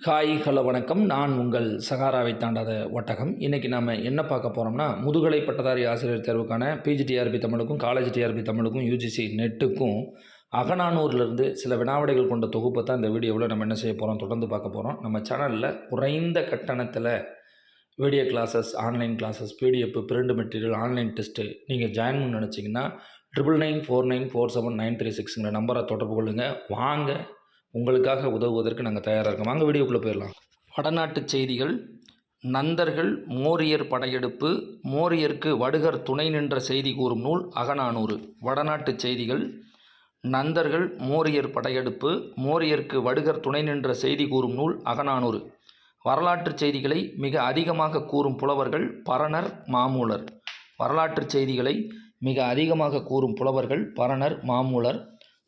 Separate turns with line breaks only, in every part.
Hi hello வணக்கம். நான் உங்கள் சகாராவை தாண்டாத ஒட்டகம். இன்றைக்கி நாம் என்ன பார்க்க போகிறோம்னா முதுகலை பட்டதாரி ஆசிரியர் தேர்வுக்கான பிஜிடிஆர்பி தமிழுக்கும் காலேஜ் டிஆர்பி தமிழுக்கும் யூஜிசி நெட்டுக்கும் அகநானூர்லேருந்து சில வினாவிடைகள் கொண்ட தொகுப்பை தான் இந்த வீடியோவில் நம்ம என்ன செய்ய போகிறோம் தொடர்ந்து பார்க்க போகிறோம் நம்ம சேனலில் குறைந்த கட்டணத்தில் video classes online classes PDF print material online test நீங்கள் ஜாயின் பண்ண நினச்சிங்கன்னா triple nine four nine four seven nine three சிக்ஸுங்கிற நம்பரை தொடர்பு கொள்ளுங்கள் வாங்க உங்களுக்காக உதவுவதற்கு நாங்கள் தயாராக இருக்கோம். வாங்க வீடியோக்குள்ளே போயிடலாம். வடநாட்டு செய்திகள். நந்தர்கள் மோரியர் படையெடுப்பு. மோரியருக்கு வடுகர் துணை நின்ற செய்தி கூறும் நூல் அகநானூறு. வடநாட்டு செய்திகள். நந்தர்கள் மோரியர் படையெடுப்பு. மோரியருக்கு வடுகர் துணை நின்ற செய்தி கூறும் நூல் அகநானூறு. வரலாற்று செய்திகளை மிக அதிகமாக கூறும் புலவர்கள் பரணர் மாமூலர். வரலாற்று செய்திகளை மிக அதிகமாக கூறும் புலவர்கள் பரணர் மாமூலர்.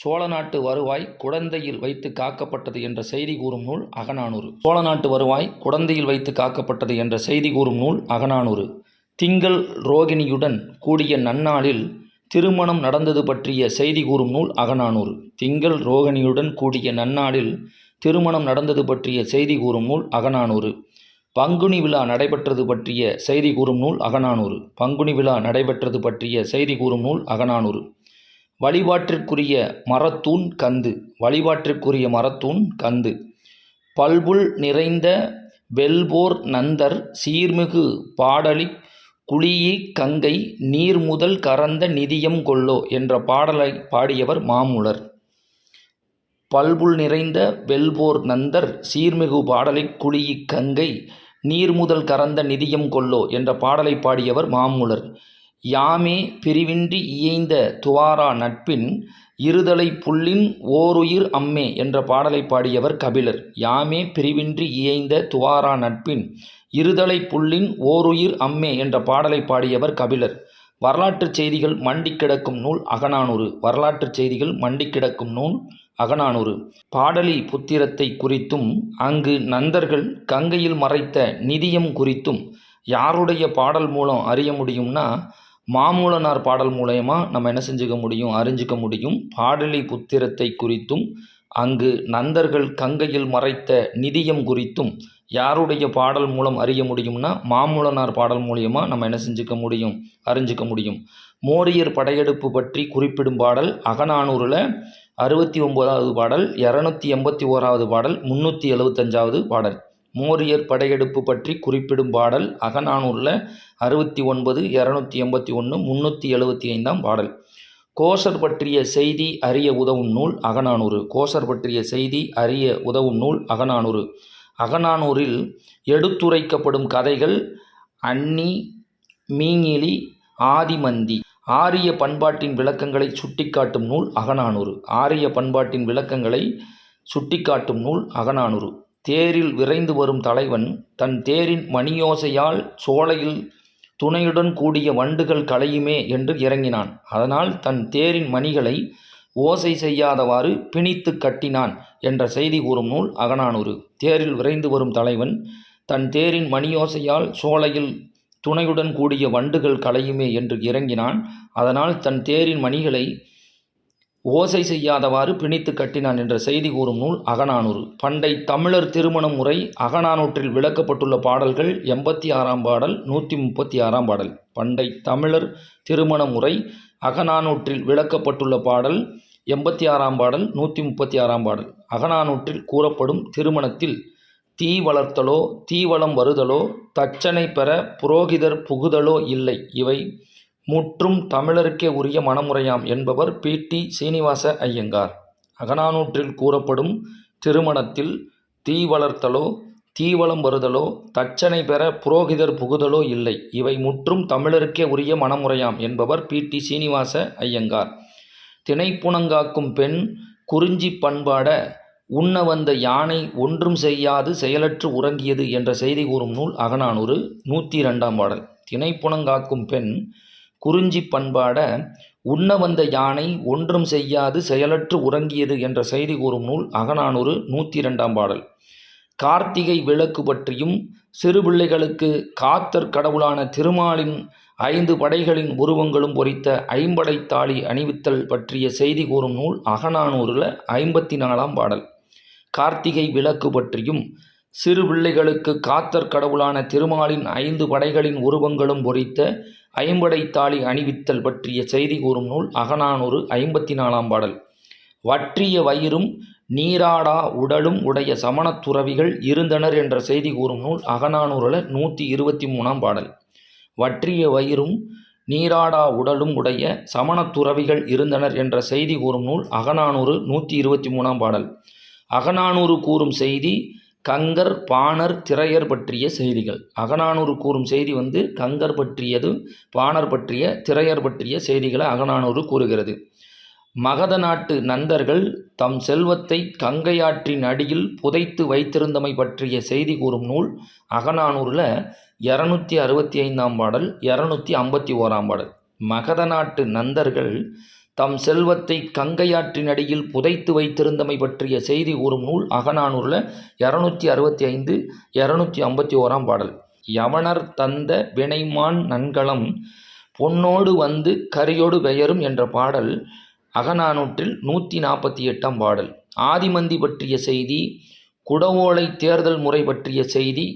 சோழ நாட்டு வருவாய் குழந்தையில் வைத்து காக்கப்பட்டது என்ற செய்தி கூறும் நூல் அகநானூறு. சோழ நாட்டு வருவாய் குழந்தையில் வைத்து காக்கப்பட்டது என்ற செய்தி கூறும் நூல் அகநானூறு. திங்கள் ரோகிணியுடன் கூடிய நன்னாளில் திருமணம் நடந்தது பற்றிய செய்தி கூறும் நூல் அகநானூறு. திங்கள் ரோகிணியுடன் கூடிய நன்னாளில் திருமணம் நடந்தது பற்றிய செய்தி கூறும் நூல் அகநானூறு. பங்குனி விழா நடைபெற்றது பற்றிய செய்தி கூறும் நூல் அகநானூறு. பங்குனி விழா நடைபெற்றது பற்றிய செய்தி கூறும் நூல் அகநானூறு. வழிபாட்டிற்குரிய மரத்தூண் கந்து. வழிபாட்டிற்குரிய மரத்தூண் கந்து. பல்புல் நிறைந்த வெல்போர் நந்தர் சீர்மிகு பாடலி குழியி கங்கை நீர் முதல் கறந்த நிதியம் கொல்லோ என்ற பாடலை பாடியவர் மாமூலர். பல்புல் நிறைந்த வெல்போர் நந்தர் சீர்மிகு பாடலை குழியி கங்கை நீர் முதல் கறந்த நிதியம் கொல்லோ என்ற பாடலை பாடியவர் மாமூலர். யாமே பிரிவின்றி இயைந்த துவாரா நட்பின் இருதலை புல்லின் ஓருயிர் அம்மே என்ற பாடலை பாடியவர் கபிலர். யாமே பிரிவின்றி இயைந்த துவாரா நட்பின் இருதலை புல்லின் ஓருயிர் அம்மே என்ற பாடலை பாடியவர் கபிலர். வரலாற்றுச் செய்திகள் மண்டி கிடக்கும் நூல் அகநானூறு. வரலாற்றுச் செய்திகள் மண்டி கிடக்கும் நூல் அகநானூறு. பாடலி புத்திரத்தை குறித்தும் அங்கு நந்தர்கள் கங்கையில் மறைத்த நிதியம் குறித்தும் யாருடைய பாடல் மூலம் அறிய முடியும்னா மாமூலனார் பாடல் மூலயமா நம்ம என்ன செஞ்சுக்க முடியும் அறிஞ்சிக்க முடியும். பாடலி புத்திரத்தை குறித்தும் அங்கு நந்தர்கள் கங்கையில் மறைத்த நிதியம் குறித்தும் யாருடைய பாடல் மூலம் அறிய முடியும்னா மாமூலனார் பாடல் மூலியமாக நம்ம என்ன செஞ்சுக்க முடியும் அறிஞ்சிக்க முடியும். மோரியர் படையெடுப்பு பற்றி குறிப்பிடும் பாடல் அகநானூறில் அறுபத்தி ஒம்போதாவது பாடல் இரநூத்தி எண்பத்தி ஓராவது பாடல் முந்நூற்றி எழுபத்தஞ்சாவது பாடல். மோரியர் படையெடுப்பு பற்றி குறிப்பிடும் பாடல் அகநானூரில் அறுபத்தி ஒன்பது இரநூத்தி எண்பத்தி ஒன்று முந்நூற்றி எழுபத்தி ஐந்தாம் பாடல். கோசர் பற்றிய செய்தி அறிய உதவும் நூல் அகநானூறு. கோசர் பற்றிய செய்தி அறிய உதவும் நூல் அகநானூறு. அகநானூரில் எடுத்துரைக்கப்படும் கதைகள் அன்னி மீங்கிலி ஆதிமந்தி. ஆரிய பண்பாட்டின் விளக்கங்களை சுட்டிக்காட்டும் நூல் அகநானூறு. ஆரிய பண்பாட்டின் விளக்கங்களை சுட்டிக்காட்டும் நூல் அகநானூறு. தேரில் விரைந்து வரும் தலைவன் தன் தேரின் மணியோசையால் சோலையில் துணையுடன் கூடிய வண்டுகள் களையுமே என்று இறங்கினான். அதனால் தன் தேரின் மணிகளை ஓசை செய்யாதவாறு பிணித்து கட்டினான் என்ற செய்தி கூறும் நூல் அகனானூறு தேரில் விரைந்து வரும் தலைவன் தன் தேரின் மணியோசையால் சோலையில் துணையுடன் கூடிய வண்டுகள் களையுமே என்று இறங்கினான். அதனால் தன் தேரின் மணிகளை ஓசை செய்யாதவாறு பிணித்து கட்டினான் என்ற செய்தி கூறும் நூல் அகநானூறு. பண்டை தமிழர் திருமண முறை அகநானூற்றில் விளக்கப்பட்டுள்ள பாடல்கள் எண்பத்தி ஆறாம் பாடல் நூற்றி முப்பத்தி ஆறாம் பாடல். பண்டை தமிழர் திருமண முறை அகநானூற்றில் விளக்கப்பட்டுள்ள பாடல் எண்பத்தி ஆறாம் பாடல் நூற்றி முப்பத்தி ஆறாம் பாடல். அகநானூற்றில் கூறப்படும் திருமணத்தில் தீ வளர்த்தலோ தீவளம் வருதலோ தச்சனை பெற புரோகிதர் புகுதலோ இல்லை. இவை முற்றும் தமிழருக்கே உரிய மனமுறையாம் என்பவர் பி. டி. சீனிவாச ஐயங்கார். அகநானூற்றில் கூறப்படும் திருமணத்தில் தீ வளர்த்தலோ தீவளம் வருதலோ தச்சனை பெற புரோகிதர் புகுதலோ இல்லை. இவை முற்றும் தமிழருக்கே உரிய மனமுறையாம் என்பவர் பி. டி. சீனிவாச ஐயங்கார். திணைப்புணங்காக்கும் பெண் குறிஞ்சி பண்பாட உண்ண வந்த யானை ஒன்றும் செய்யாது செயலற்று உறங்கியது என்ற செய்தி கூறும் நூல் அகநானூறு நூற்றி இரண்டாம் பாடல். திணைப்புணங்காக்கும் பெண் குறிஞ்சி பண்பாட உண்ண வந்த யானை ஒன்றும் செய்யாது செயலற்று உறங்கியது என்ற செய்தி கூறும் நூல் அகநானூறு நூற்றி இரண்டாம் பாடல். கார்த்திகை விளக்கு பற்றியும் சிறுபிள்ளைகளுக்கு காத்தற் கடவுளான திருமாலின் ஐந்து படைகளின் உருவங்களும் பொறித்த ஐம்படை தாலி அணிவித்தல் பற்றிய செய்தி கூறும் நூல் அகநானூறில் ஐம்பத்தி நாலாம் பாடல். கார்த்திகை விளக்கு பற்றியும் சிறு பிள்ளைகளுக்கு காத்தற் கடவுளான திருமாலின் ஐந்து படைகளின் உருவங்களும் பொறித்த ஐம்படைத்தாளி அணிவித்தல் பற்றிய செய்தி கூறும் நூல் அகநானூறு ஐம்பத்தி நாலாம் பாடல். வற்றிய வயிறும் நீராடா உடலும் உடைய சமணத் துறவிகள் இருந்தனர் என்ற செய்தி கூறும் நூல் அகநானூறில் நூற்றி இருபத்தி மூணாம் பாடல். வற்றிய வயிறும் நீராடா உடலும் உடைய சமணத் துறவிகள் இருந்தனர் என்ற செய்தி கூறும் நூல் அகநானூறு நூற்றி இருபத்தி மூணாம் பாடல். அகநானூறு கூறும் செய்தி கங்கர் பாணர் திரையர் பற்றிய செய்திகள். அகநானூறு கூறும் செய்தி வந்து கங்கர் பற்றியது பாணர் பற்றிய திரையர் பற்றிய செய்திகளை அகநானூறு கூறுகிறது. மகத நாட்டு நந்தர்கள் தம் செல்வத்தை கங்கையாற்றின் அடியில் புதைத்து வைத்திருந்தமை பற்றிய செய்தி கூறும் நூல் அகநானூரில் இரநூத்தி அறுபத்தி ஐந்தாம் பாடல் இரநூத்தி ஐம்பத்தி ஓராம் பாடல். மகத நாட்டு நந்தர்கள் தம் செல்வத்தை கங்கையாற்றின் அடியில் புதைத்து வைத்திருந்தமை பற்றிய செய்தி கூறும் நூல் அகநானூரில் இரநூத்தி அறுபத்தி ஐந்து இரநூத்தி ஐம்பத்தி ஓராம் பாடல். யவனர் தந்த வினைமான் நன்களம் பொன்னோடு வந்து கரியோடு பெயரும் என்ற பாடல் அகநானூற்றில் நூற்றி நாற்பத்தி எட்டாம் பாடல். ஆதிமந்தி பற்றிய செய்தி குடவோலை தேர்தல் முறை பற்றிய செய்தி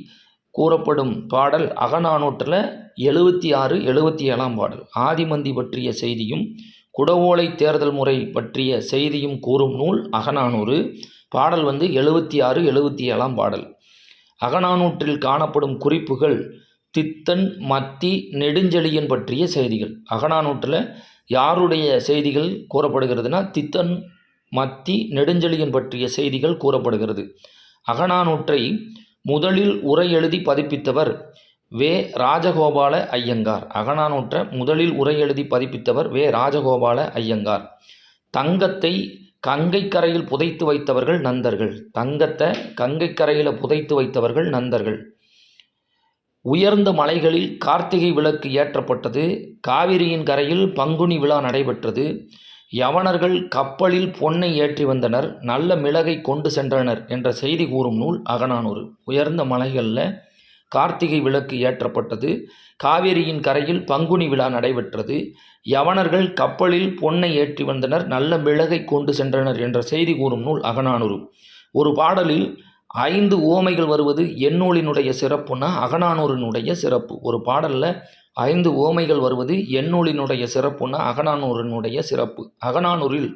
கூறப்படும் பாடல் அகநானூற்றில் எழுபத்தி ஆறு எழுபத்தி ஏழாம் பாடல். ஆதிமந்தி பற்றிய செய்தியும் குடவோலை தேர்தல் முறை பற்றிய செய்தியும் கூறும் நூல் அகநானூறு. பாடல் வந்து எழுபத்தி ஆறு எழுபத்தி ஏழாம் பாடல். அகநானூற்றில் காணப்படும் குறிப்புகள் தித்தன் மத்தி நெடுஞ்செழியன் பற்றிய செய்திகள். அகநானூற்றில் யாருடைய செய்திகள் கூறப்படுகிறதுனா தித்தன் மத்தி நெடுஞ்செழியன் பற்றிய செய்திகள் கூறப்படுகிறது. அகநானூற்றை முதலில் உரை எழுதி பதிப்பித்தவர் வே ராஜகோபால ஐயங்கார். அகநானூற்ற முதலில் உரை எழுதி பதிப்பித்தவர் வே ராஜகோபால ஐயங்கார். தங்கத்தை கங்கைக்கரையில் புதைத்து வைத்தவர்கள் நந்தர்கள். தங்கத்தை கங்கைக்கரையில் புதைத்து வைத்தவர்கள் நந்தர்கள். உயர்ந்த மலைகளில் கார்த்திகை விளக்கு ஏற்றப்பட்டது. காவிரியின் கரையில் பங்குனி விழா நடைபெற்றது. யவனர்கள் கப்பலில் பொன்னை ஏற்றி வந்தனர். நல்ல மிளகை கொண்டு சென்றனர் என்ற செய்தி கூறும் நூல் அகநானூறு. உயர்ந்த மலைகளில் கார்த்திகை விளக்கு ஏற்றப்பட்டது. காவிரியின் கரையில் பங்குனி விழா நடைபெற்றது. யவனர்கள் கப்பலில் பொன்னை ஏற்றி வந்தனர். நல்ல மிளகை கொண்டு சென்றனர் என்ற செய்தி கூறும் நூல் அகநானூறு. ஒரு பாடலில் ஐந்து ஓமைகள் வருவது எந்நூலினுடைய சிறப்புன்னா அகநானூரினுடைய சிறப்பு. ஒரு பாடலில் ஐந்து ஓமைகள் வருவது எந்நூலினுடைய சிறப்புன்னா அகநானூரினுடைய சிறப்பு. அகநானூரில்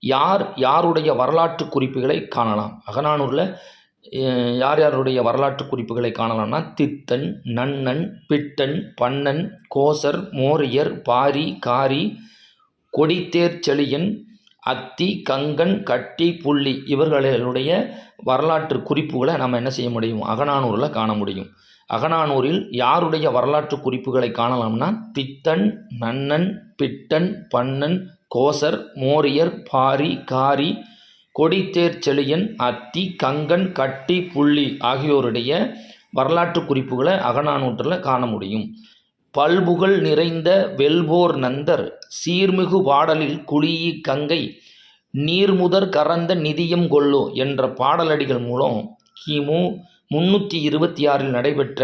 யார் யாருடைய வரலாற்று குறிப்புகளை காணலாம்? அகநானூரில் யார் யாருடைய வரலாற்று குறிப்புகளை காணலாம்னா தித்தன் நன்னன் பிட்டன் பன்னன் கோசர் மோரியர் பாரி காரி கொடித்தேர் செழியன் அத்தி கங்கன் கட்டி புள்ளி இவர்களுடைய வரலாற்று குறிப்புகளை நம்ம என்ன செய்ய முடியும்? அகநானூரில் காண முடியும். அகநானூரில் யாருடைய வரலாற்று குறிப்புகளை காணலாம்னா தித்தன் நன்னன் பிட்டன் பன்னன் கோசர் மோரியர் பாரி காரி கொடித்தேர் செழியன் அத்தி கங்கன் கட்டி புள்ளி ஆகியோருடைய வரலாற்று குறிப்புகளை அகநானூற்றில் காண முடியும். பல்புகழ் நிறைந்த வெல்போர் நந்தர் சீர்மிகு பாடலில் குழியி கங்கை நீர்முதற் கறந்த நிதியம் கொள்ளோ என்ற பாடலடிகள் மூலம் கிமு முன்னூற்றி இருபத்தி ஆறில் நடைபெற்ற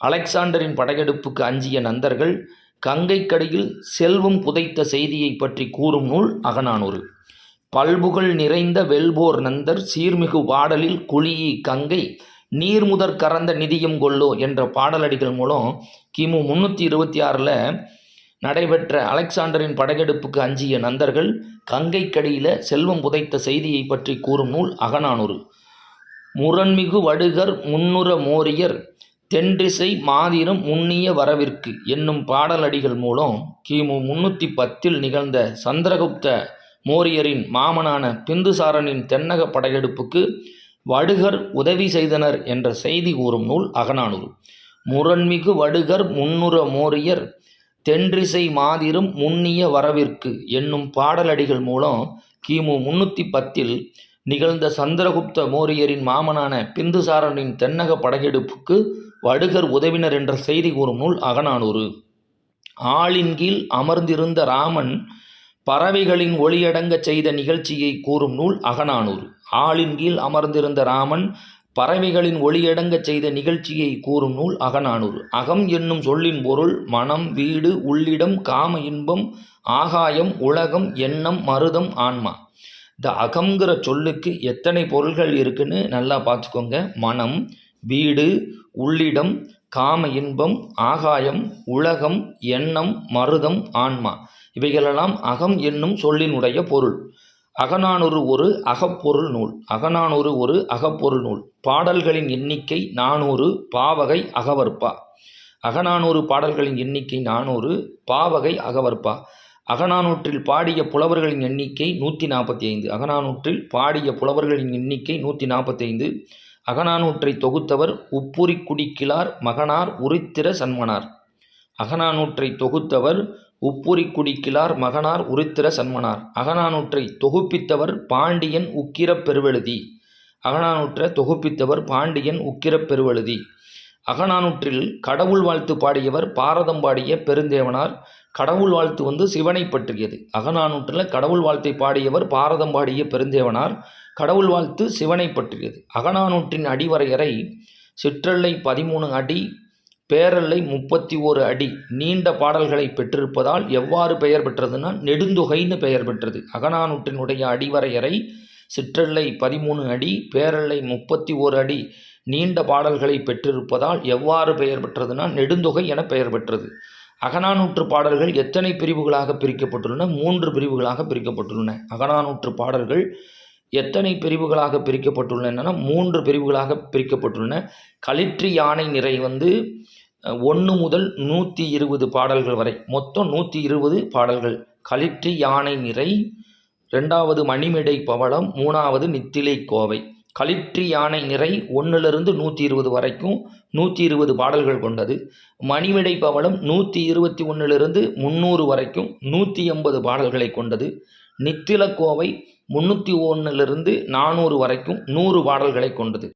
அலெக்சாண்டரின் படையெடுப்புக்கு அஞ்சிய நந்தர்கள் கங்கைக்கடியில் செல்வம் புதைத்த செய்தியை பற்றி கூறும் நூல் அகநானூறு. பல்புகள் நிறைந்த வெல்போர் நந்தர் சீர்மிகு பாடலில் குழியி கங்கை நீர்முதற் கறந்த நிதியும் கொல்லோ என்ற பாடலடிகள் மூலம் கிமு முன்னூற்றி இருபத்தி ஆறில் நடைபெற்ற அலெக்சாண்டரின் படையெடுப்புக்கு அஞ்சிய நந்தர்கள் கங்கைக்கடியில் செல்வம் புதைத்த செய்தியை பற்றி கூறும் நூல் அகநானூறு. முரண்மிகு வடுகர் முன்னுர மோரியர் தென்றிசை மாதிரம் முன்னிய வரவிற்கு என்னும் பாடலடிகள் மூலம் கிமு முன்னூற்றி பத்தில் நிகழ்ந்த சந்திரகுப்த மோரியரின் மாமனான பிந்துசாரனின் தென்னக படையெடுப்புக்கு வடுகர் உதவி செய்தனர் என்ற செய்தி கூறும் நூல் அகநானூறு. முரண்மிகு வடுகர் முன்னுர மோரியர் தென்றிசை மாதிரும் முன்னிய வரவிற்கு என்னும் பாடலடிகள் மூலம் கிமு முன்னூற்றி பத்தில் நிகழ்ந்த சந்திரகுப்த மோரியரின் மாமனான பிந்துசாரனின் தென்னக படையெடுப்புக்கு வடுகர் உதவினர் என்ற செய்தி கூறும் நூல் அகநானூறு. ஆளின் கீழ் அமர்ந்திருந்த ராமன் பறவைகளின் ஒளியடங்கச் செய்த நிகழ்ச்சியை கூறும் நூல் அகநானூறு. ஆளின் கீழ் அமர்ந்திருந்த ராமன் பறவைகளின் ஒளியடங்கச் செய்த நிகழ்ச்சியை கூறும் நூல் அகநானூறு. அகம் என்னும் சொல்லின் பொருள் மனம் வீடு உள்ளிடம் காம இன்பம் ஆகாயம் உலகம் எண்ணம் மருதம் ஆன்மா. இந்த அகங்கிற சொல்லுக்கு எத்தனை பொருள்கள் இருக்குன்னு நல்லா பார்த்துக்கோங்க. மனம் வீடு உள்ளிடம் காம இன்பம் ஆகாயம் உலகம் எண்ணம் மருதம் ஆன்மா. இவைகளெல்லாம் அகம் என்னும் சொல்லினுடைய பொருள். அகநானூறு ஒரு அகப்பொருள் நூல். அகநானூறு ஒரு அகப்பொருள் நூல். பாடல்களின் எண்ணிக்கை நானூறு பாவகை அகவற்பா. அகநானூறு பாடல்களின் எண்ணிக்கை நானூறு பாவகை அகவற்பா. அகநானூற்றில் பாடிய புலவர்களின் எண்ணிக்கை நூற்றி நாற்பத்தி ஐந்து அகநானூற்றில் பாடிய புலவர்களின் எண்ணிக்கை நூற்றி நாற்பத்தி ஐந்து அகநானூற்றை தொகுத்தவர் உப்புரி குடிக்கிலார் மகனார் உரித்திர சன்மனார். அகநானூற்றை தொகுத்தவர் உப்புரி குடிக்கிலார் மகனார் உருத்திர சன்மனார். அகநானூற்றை தொகுப்பித்தவர் பாண்டியன் உக்கிரப் பெருவெழுதி. அகநானூற்றை தொகுப்பித்தவர் பாண்டியன் உக்கிரப் பெருவெழுதி. அகநானூற்றில் கடவுள் வாழ்த்து பாடியவர் பாரதம் பாடிய பெருந்தேவனார் கடவுள் வாழ்த்து வந்து சிவனை பற்றியது. அகநானூற்றில் கடவுள் வாழ்த்தை பாடியவர் பாரதம் பாடிய பெருந்தேவனார் கடவுள் வாழ்த்து சிவனை பற்றியது. அகநானூற்றின் அடிவரையறை சிற்றல்லை பதிமூணு அடி பேரல்லை முப்பத்தி ஓரு அடி நீண்ட பாடல்களை பெற்றிருப்பதால் எவ்வாறு பெயர் பெற்றதுன்னா நெடுந்தொகைன்னு பெயர் பெற்றது. அகநானூற்றினுடைய அடிவரையறை சிற்றல்லை பதிமூணு அடி பேரல்லை முப்பத்தி ஓரு அடி நீண்ட பாடல்களை பெற்றிருப்பதால் எவ்வாறு பெயர் பெற்றதுன்னா நெடுந்தொகை என பெயர் பெற்றது. அகநானூற்று பாடல்கள் எத்தனை பிரிவுகளாக பிரிக்கப்பட்டுள்ளன? மூன்று பிரிவுகளாக பிரிக்கப்பட்டுள்ளன. அகநானூற்று பாடல்கள் எத்தனை பிரிவுகளாக பிரிக்கப்பட்டுள்ளன மூன்று பிரிவுகளாக பிரிக்கப்பட்டுள்ளன. களிற்று யானை நிறை வந்து ஒன்று முதல் நூற்றி இருபது பாடல்கள் வரை. மொத்தம் நூற்றி இருபது பாடல்கள். களிற்றி யானை நிறை ரெண்டாவது மணிமிடை பவளம் மூணாவது நித்திலை கோவை. களிற்றி யானை நிறை ஒன்றிலிருந்து நூற்றி இருபது வரைக்கும் நூற்றி இருபது பாடல்கள் கொண்டது. மணிமிடை பவளம் நூற்றி இருபத்தி ஒன்றிலிருந்து முந்நூறு வரைக்கும் நூற்றி எண்பது பாடல்களை கொண்டது. நித்திலக்கோவை முந்நூற்றி ஒன்றிலிருந்து நானூறு வரைக்கும் நூறு பாடல்களை கொண்டது.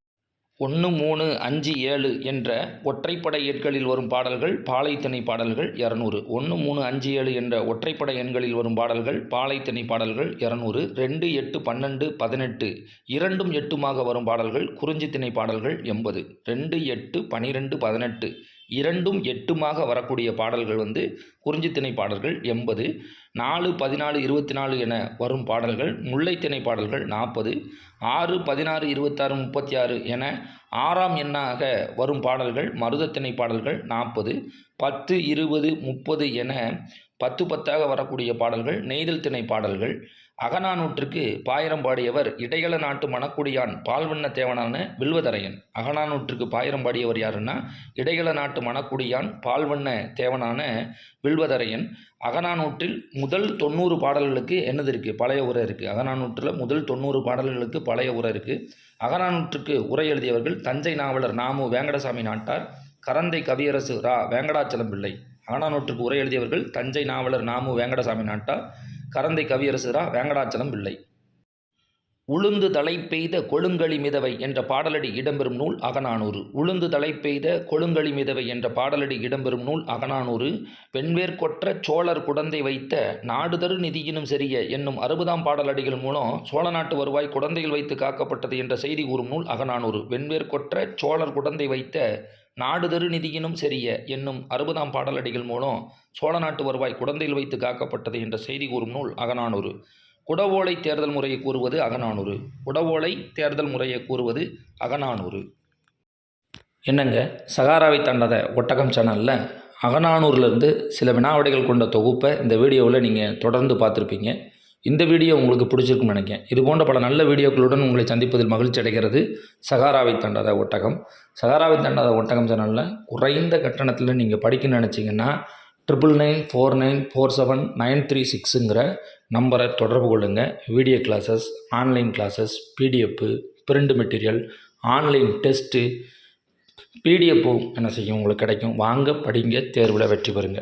ஒன்று மூணு அஞ்சு ஏழு என்ற ஒற்றைப்படை எண்களில் வரும் பாடல்கள் பாலைத்திணை பாடல்கள் இரநூறு. ஒன்று மூணு அஞ்சு ஏழு என்ற ஒற்றைப்படை எண்களில் வரும் பாடல்கள் பாலைத்திணை பாடல்கள் இரநூறு. ரெண்டு எட்டு பன்னெண்டு பதினெட்டு. இரண்டும் எட்டுமாக வரும் பாடல்கள் குறிஞ்சித்திணை பாடல்கள் எண்பது. ரெண்டு எட்டு பனிரெண்டு பதினெட்டு. இரண்டும் எட்டுமாக வரக்கூடிய பாடல்கள் வந்து குறிஞ்சித்திணை பாடல்கள் எண்பது நாலு பதினாலு இருபத்தி நாலு என வரும் பாடல்கள் முல்லைத்திணை பாடல்கள் நாற்பது ஆறு பதினாறு இருபத்தாறு முப்பத்தி ஆறு என ஆறாம் எண்ணாக வரும் பாடல்கள் மருதத்திணை பாடல்கள் நாற்பது பத்து இருபது முப்பது என பத்து பத்தாக வரக்கூடிய பாடல்கள் நெய்தல் திணை பாடல்கள் அகநானூற்றுக்கு பாயிரம் பாடியவர் இடைகள நாட்டு மணக்குடியான் பால்வண்ண தேவனான வில்வதரையன். அகநானூற்றுக்கு பாயிரம் பாடியவர் யாருன்னா இடைகள நாட்டு மணக்குடியான் பால்வண்ண தேவனான வில்வதரையன். அகநானூற்றில் முதல் தொண்ணூறு பாடல்களுக்கு என்னது இருக்குது பழைய உரை இருக்குது அகநானூற்றில் முதல் தொண்ணூறு பாடல்களுக்கு பழைய உரை இருக்குது அகநானூற்றுக்கு உரை எழுதியவர்கள் தஞ்சை நாவலர் நாமு வேங்கடசாமி நாட்டார் கரந்தை கவியரசு ரா. வேங்கடாச்சலம் பிள்ளை. அகநானூற்றுக்கு உரை எழுதியவர்கள் தஞ்சை நாவலர் நாமு வேங்கடசாமி நாட்டார் கரந்தை கவியரசு ரா வேங்கடாச்சலம் பிள்ளை உளுந்து தலை பெய்த கொழுங்களி மிதவை என்ற பாடலடி இடம்பெறும் நூல் அகநானூறு. உளுந்து தலை பெய்த கொழுங்களி மிதவை என்ற பாடலடி இடம்பெறும் நூல் அகநானூறு. வெண்வேற்கொற்ற சோழர் குடந்தை வைத்த நாடுதரு நிதியினும் சரிய என்னும் அறுபதாம் பாடலடிகள் மூலம் சோழ நாட்டு வருவாய் குடந்தையில் வைத்து காக்கப்பட்டது என்ற செய்தி கூறும் நூல் அகநானூறு. வெண்வேற்கொற்ற சோழர் குடந்தை வைத்த நாடுதரு நிதியினும் செரிய என்னும் அறுபதாம் பாடலடிகள் மூலம் சோழ நாட்டு வருவாய் குடந்தையில் வைத்து காக்கப்பட்டது என்ற செய்தி கூறும் நூல் அகநானூறு. குடவோலை தேர்தல் முறையை கூறுவது அகநானூறு. குடவோலை தேர்தல் முறையை கூறுவது அகநானூறு. என்னங்க? சகாராவை தாண்டாத ஒட்டகம் சேனலில் அகநானூர்லேருந்து சில வினாவிடைகள் கொண்ட தொகுப்பை இந்த வீடியோவில் நீங்கள் தொடர்ந்து பார்த்துருப்பீங்க. இந்த வீடியோ உங்களுக்கு பிடிச்சிருக்கும் நினைக்கிறேன். இது போன்ற பல நல்ல வீடியோக்களுடன் உங்களை சந்திப்பதில் மகிழ்ச்சி அடைகிறது சகாராவை தாண்டாத ஒட்டகம். சகாராவை தாண்டாத ஒட்டகம் சேனலில் குறைந்த கட்டணத்தில் நீங்கள் படிக்கணும்னு நினச்சிங்கன்னா triple nine four nine four seven nine three சிக்ஸுங்கிற நம்பரை தொடர்பு கொள்ளுங்கள் video classes online classes PDF print material online test பிடிஎஃப்பும் என்ன செய்யும்? உங்களுக்கு கிடைக்கும். வாங்க படிங்க தேர்வில் வெற்றி பெறுங்க.